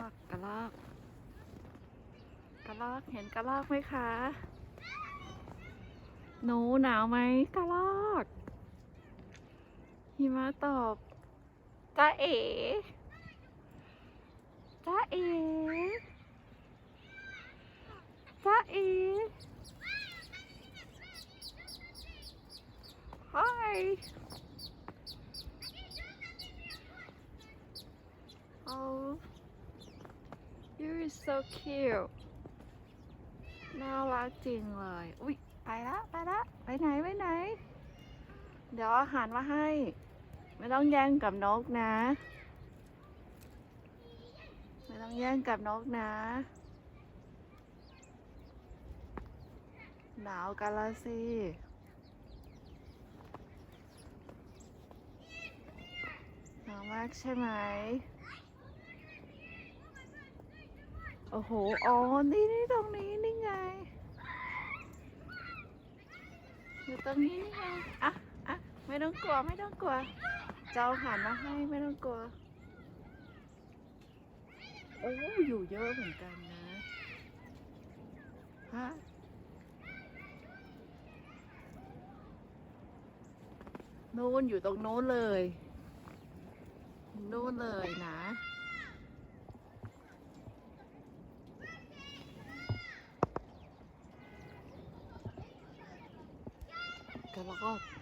ลอกกระลอกกระลอกเห็นกระลอกไหมคะ หนูหนาวไหมกระลอกหิมะตกจ้าเอ๋จ้าเอ๋จ้าเอ๋ Hi Oh you're so cute น่ารักจริงเลย อุ๊ยไปละไปละไปไหนไปไหน เดี๋ยวอาอาหารมาให้ ไม่ต้องแย่งกับนกนะ ไม่ต้องแย่งกับนกนะหนาวกันละสิหนาวมากใช่ไหม โอ้โห อ๋อ นี่นี่ตรงนี้นี่ไง อยู่ตรงนี้นี่ไง อะอะไม่ต้องกลัว ไม่ต้องกลัว เจ้าหันมาให้ ไม่ต้องกลัว โอ้ อยู่เยอะเหมือนกันนะ ฮะนู่นอยู่ตรงโน้นเลย โนู่นเลยนะ Sa.